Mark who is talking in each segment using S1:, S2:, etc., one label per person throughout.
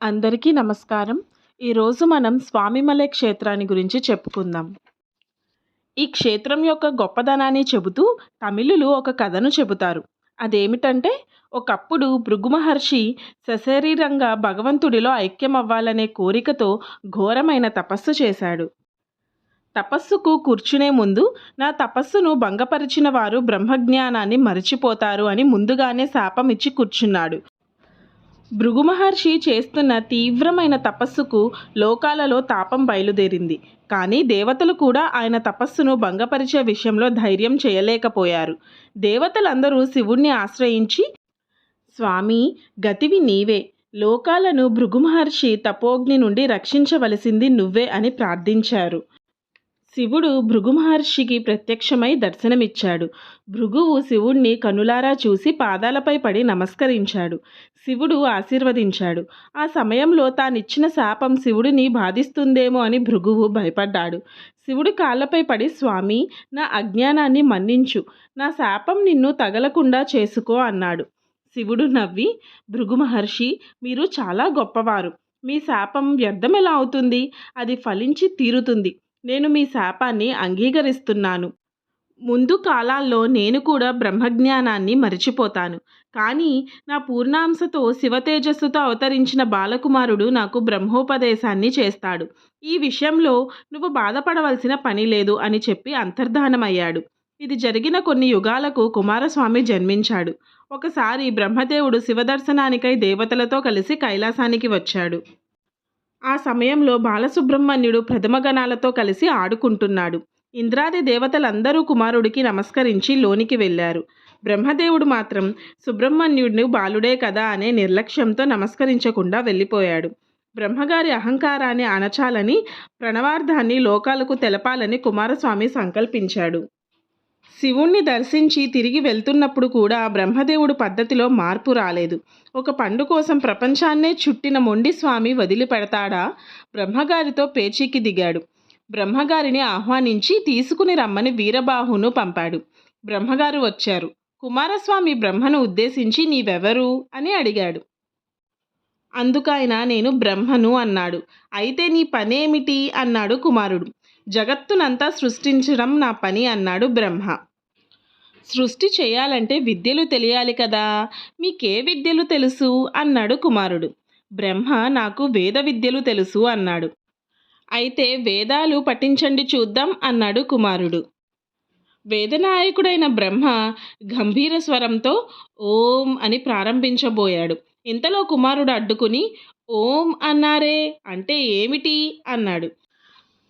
S1: అందరికీ నమస్కారం. ఈరోజు మనం స్వామిమలై క్షేత్రాన్ని గురించి చెప్పుకుందాం. ఈ క్షేత్రం యొక్క గొప్పదనాన్ని చెబుతూ తమిళులు ఒక కథను చెబుతారు. అదేమిటంటే ఒకప్పుడు భృగు మహర్షి సశరీరంగా భగవంతుడిలో ఐక్యమవ్వాలనే కోరికతో ఘోరమైన తపస్సు చేశాడు. తపస్సుకు కూర్చునే ముందు నా తపస్సును భంగపరిచిన వారు బ్రహ్మజ్ఞానాన్ని మరిచిపోతారు అని ముందుగానే శాపం ఇచ్చి కూర్చున్నాడు. భృగు మహర్షి చేస్తున్న తీవ్రమైన తపస్సుకు లోకాలలో తాపం బయలుదేరింది. కానీ దేవతలు కూడా ఆయన తపస్సును భంగపరిచే విషయంలో ధైర్యం చేయలేకపోయారు. దేవతలందరూ శివుణ్ణి ఆశ్రయించి స్వామి గతివి నీవే. లోకాలను భృగు మహర్షి తపోగ్ని నుండి రక్షించవలసింది నువ్వే అని ప్రార్థించారు. శివుడు భృగు మహర్షికి ప్రత్యక్షమై దర్శనమిచ్చాడు. భృగువు శివుణ్ణి కనులారా చూసి పాదాలపై పడి నమస్కరించాడు. శివుడు ఆశీర్వదించాడు. ఆ సమయంలో తానిచ్చిన శాపం శివుడిని బాధిస్తుందేమో అని భృగువు భయపడ్డాడు. శివుడు కాళ్ళపై పడి స్వామి నా అజ్ఞానాన్ని మన్నించు. నా శాపం నిన్ను తగలకుండా చేసుకో అన్నాడు. శివుడు నవ్వి భృగు మహర్షి మీరు చాలా గొప్పవారు. మీ శాపం వ్యర్థం ఎలా అవుతుంది? అది ఫలించి తీరుతుంది. నేను మీ శాపాన్ని అంగీకరిస్తున్నాను. ముందు కాలాల్లో నేను కూడా బ్రహ్మజ్ఞానాన్ని మరిచిపోతాను. కానీ నా పూర్ణాంశతో శివతేజస్సుతో అవతరించిన బాలకుమారుడు నాకు బ్రహ్మోపదేశాన్ని చేస్తాడు. ఈ విషయంలో నువ్వు బాధపడవలసిన పని లేదు అని చెప్పి అంతర్ధానమయ్యాడు. ఇది జరిగిన కొన్ని యుగాలకు కుమారస్వామి జన్మించాడు. ఒకసారి బ్రహ్మదేవుడు శివదర్శనానికై దేవతలతో కలిసి కైలాసానికి వచ్చాడు. ఆ సమయంలో బాలసుబ్రహ్మణ్యుడు ప్రథమగణాలతో కలిసి ఆడుకుంటున్నాడు. ఇంద్రాది దేవతలందరూ కుమారుడికి నమస్కరించి లోనికి వెళ్ళారు. బ్రహ్మదేవుడు మాత్రం సుబ్రహ్మణ్యుడిని బాలుడే కదా అనే నిర్లక్ష్యంతో నమస్కరించకుండా వెళ్ళిపోయాడు. బ్రహ్మగారి అహంకారాన్ని అణచాలని ప్రణవార్థాన్ని లోకాలకు తెలపాలని కుమారస్వామి సంకల్పించాడు. శివుణ్ణి దర్శించి తిరిగి వెళ్తున్నప్పుడు కూడా బ్రహ్మదేవుడు పద్ధతిలో మార్పు రాలేదు. ఒక పండు కోసం ప్రపంచాన్నే చుట్టిన మొండి స్వామి వదిలిపెడతాడా? బ్రహ్మగారితో పేచీకి దిగాడు. బ్రహ్మగారిని ఆహ్వానించి తీసుకుని రమ్మని వీరబాహును పంపాడు. బ్రహ్మగారు వచ్చారు. కుమారస్వామి బ్రహ్మను ఉద్దేశించి నీవెవరు అని అడిగాడు. అందుకైనా నేను బ్రహ్మను అన్నాడు. అయితే నీ పనేమిటి అన్నాడు కుమారుడు. జగత్తునంతా సృష్టించడం నా పని అన్నాడు బ్రహ్మ. సృష్టి చేయాలంటే విద్యలు తెలియాలి కదా మీకే విద్యలు తెలుసు అన్నాడు కుమారుడు. బ్రహ్మ నాకు వేద విద్యలు తెలుసు అన్నాడు. అయితే వేదాలు పఠించండి చూద్దాం అన్నాడు కుమారుడు. వేదనాయకుడైన బ్రహ్మ గంభీర స్వరంతో ఓం అని ప్రారంభించబోయాడు. ఇంతలో కుమారుడు అడ్డుకుని ఓం అన్నారే అంటే ఏమిటి? అన్నాడు.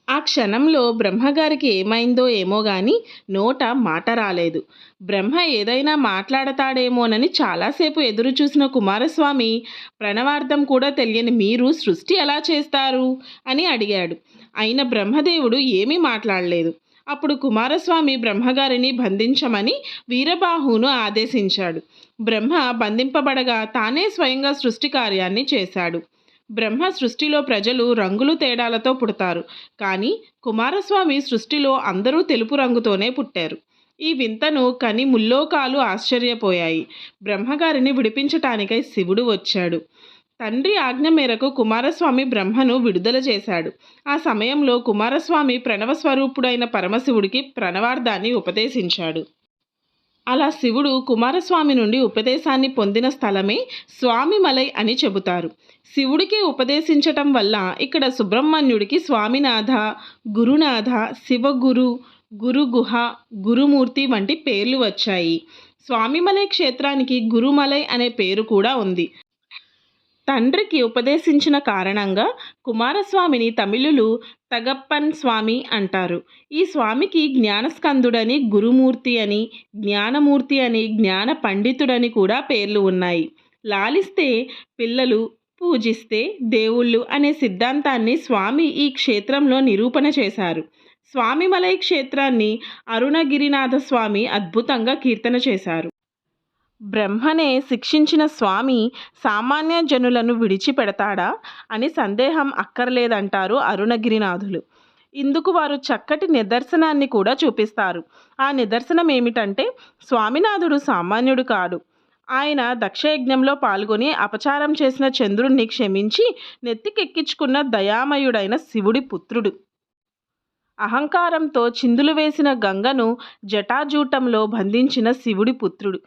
S1: ఆ క్షణంలో బ్రహ్మగారికి ఏమైందో ఏమో గాని నోట మాట రాలేదు. బ్రహ్మ ఏదైనా మాట్లాడతాడేమోనని చాలాసేపు ఎదురు చూసిన కుమారస్వామి ప్రణవార్థం కూడా తెలియని మీరు సృష్టి ఎలా చేస్తారు? అని అడిగాడు. అయిన బ్రహ్మదేవుడు ఏమీ మాట్లాడలేదు. అప్పుడు కుమారస్వామి బ్రహ్మగారిని బంధించమని వీరబాహును ఆదేశించాడు. బ్రహ్మ బంధింపబడగా తానే స్వయంగా సృష్టి కార్యాన్ని చేశాడు. బ్రహ్మ సృష్టిలో ప్రజలు రంగులు తేడాలతో పుడతారు. కానీ కుమారస్వామి సృష్టిలో అందరూ తెలుపు రంగుతోనే పుట్టారు. ఈ వింతను కని ముల్లోకాలు ఆశ్చర్యపోయాయి. బ్రహ్మగారిని విడిపించటానికై శివుడు వచ్చాడు. తండ్రి ఆజ్ఞ మేరకు కుమారస్వామి బ్రహ్మను విడుదల చేశాడు. ఆ సమయంలో కుమారస్వామి ప్రణవ స్వరూపుడైన పరమశివుడికి ప్రణవార్థాన్ని ఉపదేశించాడు. అలా శివుడు కుమారస్వామి నుండి ఉపదేశాన్ని పొందిన స్థలమే స్వామిమలై అని చెబుతారు. శివుడికి ఉపదేశించటం వల్ల ఇక్కడ సుబ్రహ్మణ్యుడికి స్వామినాథ గురునాథ శివగురు గురుగుహ గురుమూర్తి వంటి పేర్లు వచ్చాయి. స్వామిమలై క్షేత్రానికి గురుమలై అనే పేరు కూడా ఉంది. తండ్రికి ఉపదేశించిన కారణంగా కుమారస్వామిని తమిళులు తగప్పన్ స్వామి అంటారు. ఈ స్వామికి జ్ఞానస్కందుడని గురుమూర్తి అని జ్ఞానమూర్తి అని జ్ఞాన పండితుడని కూడా పేర్లు ఉన్నాయి. లాలిస్తే పిల్లలు పూజిస్తే దేవుళ్ళు అనే సిద్ధాంతాన్ని స్వామి ఈ క్షేత్రంలో నిరూపణ చేశారు. స్వామిమలై క్షేత్రాన్ని అరుణగిరినాథ స్వామి అద్భుతంగా కీర్తన చేశారు. బ్రహ్మనే శిక్షించిన స్వామి సామాన్య జనులను విడిచిపెడతాడా? అని సందేహం అక్కర్లేదంటారు అరుణగిరినాథులు. ఇందుకు వారు చక్కటి నిదర్శనాన్ని కూడా చూపిస్తారు. ఆ నిదర్శనం ఏమిటంటే స్వామినాథుడు సామాన్యుడు కాడు. ఆయన దక్షయజ్ఞంలో పాల్గొని అపచారం చేసిన చంద్రుణ్ణి క్షమించి నెత్తికెక్కించుకున్న దయామయుడైన శివుడి పుత్రుడు. అహంకారంతో చిందులు వేసిన గంగను జటాజూటంలో బంధించిన శివుడి పుత్రుడు.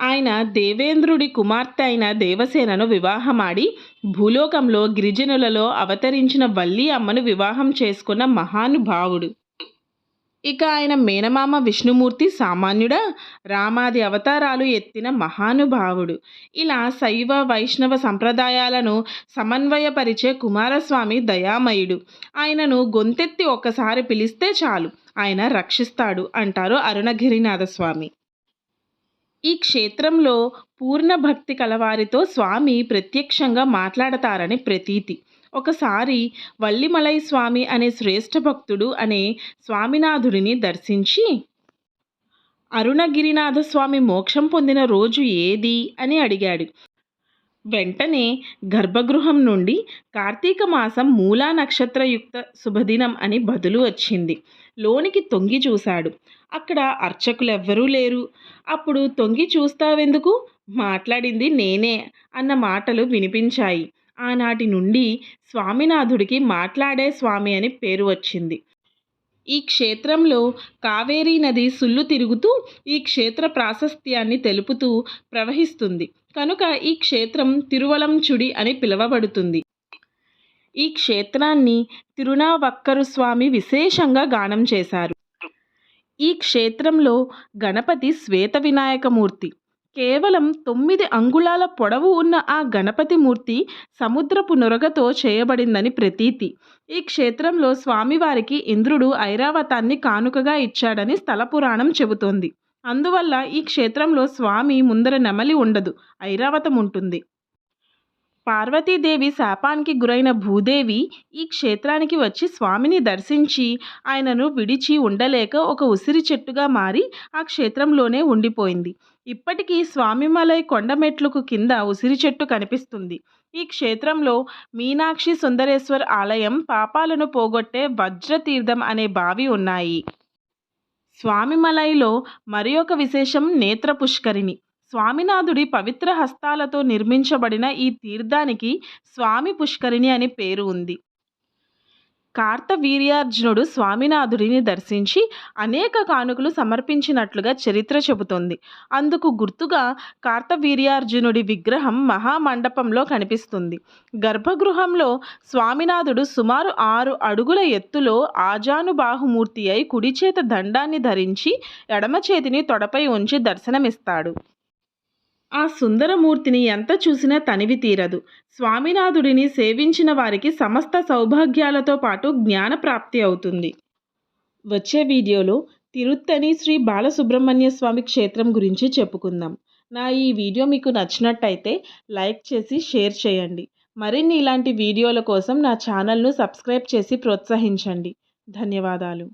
S1: ఆయన దేవేంద్రుడి కుమార్తె అయిన దేవసేనను వివాహమాడి భూలోకంలో గిరిజనులలో అవతరించిన వల్లి అమ్మను వివాహం చేసుకున్న మహానుభావుడు. ఇక ఆయన మేనమామ విష్ణుమూర్తి సామాన్యుడా రామాది అవతారాలు ఎత్తిన మహానుభావుడు. ఇలా శైవ వైష్ణవ సంప్రదాయాలను సమన్వయపరిచే కుమారస్వామి దయామయుడు. ఆయనను గొంతెత్తి ఒక్కసారి పిలిస్తే చాలు ఆయన రక్షిస్తాడు అంటారు అరుణగిరినాథస్వామి. ఈ క్షేత్రంలో పూర్ణ భక్తి కలవారితో స్వామి ప్రత్యక్షంగా మాట్లాడతారని ప్రతీతి. ఒకసారి వల్లిమలై స్వామి అనే శ్రేష్ఠ భక్తుడు అనే స్వామినాథుడిని దర్శించి అరుణగిరినాథ స్వామి మోక్షం పొందిన రోజు ఏది? అని అడిగాడు. వెంటనే గర్భగృహం నుండి కార్తీక మాసం మూలా నక్షత్రయుక్త శుభదినం అని బదులు వచ్చింది. లోనికి తొంగి చూశాడు. అక్కడ అర్చకులెవ్వరూ లేరు. అప్పుడు తొంగి చూస్తావెందుకు? మాట్లాడింది నేనే అన్న మాటలు వినిపించాయి. ఆనాటి నుండి స్వామినాథుడికి మాట్లాడే స్వామి అని పేరు వచ్చింది. ఈ క్షేత్రంలో కావేరీ నది సుళ్ళు తిరుగుతూ ఈ క్షేత్ర ప్రాశస్త్యాన్ని తెలుపుతూ ప్రవహిస్తుంది. కనుక ఈ క్షేత్రం తిరువలంచుడి అని పిలువబడుతుంది. ఈ క్షేత్రాన్ని తిరునావక్కరు స్వామి విశేషంగా గానం చేశారు. ఈ క్షేత్రంలో గణపతి శ్వేత వినాయకమూర్తి. కేవలం తొమ్మిది అంగుళాల పొడవు ఉన్న ఆ గణపతి మూర్తి సముద్రపు నొరగతో చేయబడిందని ప్రతీతి. ఈ క్షేత్రంలో స్వామివారికి ఇంద్రుడు ఐరావతాన్ని కానుకగా ఇచ్చాడని స్థల పురాణం చెబుతోంది. అందువల్ల ఈ క్షేత్రంలో స్వామి ముందర నెమలి ఉండదు ఐరావతం ఉంటుంది. పార్వతీదేవి శాపానికి గురైన భూదేవి ఈ క్షేత్రానికి వచ్చి స్వామిని దర్శించి ఆయనను విడిచి ఉండలేక ఒక ఉసిరి చెట్టుగా మారి ఆ క్షేత్రంలోనే ఉండిపోయింది. ఇప్పటికీ స్వామిమలై కొండమెట్లకు కింద ఉసిరి చెట్టు కనిపిస్తుంది. ఈ క్షేత్రంలో మీనాక్షి సుందరేశ్వర్ ఆలయం పాపాలను పోగొట్టే వజ్రతీర్థం అనే బావి ఉన్నాయి. స్వామిమలైలో మరి ఒక విశేషం నేత్ర పుష్కరిణి స్వామినాథుడి పవిత్ర హస్తాలతో నిర్మించబడిన ఈ తీర్థానికి స్వామి పుష్కరిణి అని పేరు ఉంది. కార్తవీర్యార్జునుడు స్వామినాథుడిని దర్శించి అనేక కానుకలు సమర్పించినట్లుగా చరిత్ర చెబుతోంది. అందుకు గుర్తుగా కార్తవీర్యార్జునుడి విగ్రహం మహామండపంలో కనిపిస్తుంది. గర్భగృహంలో స్వామినాథుడు సుమారు ఆరు అడుగుల ఎత్తులో ఆజానుబాహుమూర్తి అయి కుడిచేత దండాన్ని ధరించి ఎడమ చేతిని తొడపై ఉంచి దర్శనమిస్తాడు. ఆ సుందరమూర్తిని ఎంత చూసినా తనివి తీరదు. స్వామినాథుడిని సేవించిన వారికి సమస్త సౌభాగ్యాలతో పాటు జ్ఞానప్రాప్తి అవుతుంది. వచ్చే వీడియోలో తిరుత్తని శ్రీ బాలసుబ్రహ్మణ్య స్వామి క్షేత్రం గురించి చెప్పుకుందాం. నా ఈ వీడియో మీకు నచ్చినట్టయితే లైక్ చేసి షేర్ చేయండి. మరిన్ని ఇలాంటి వీడియోల కోసం నా ఛానల్ను సబ్స్క్రైబ్ చేసి ప్రోత్సహించండి. ధన్యవాదాలు.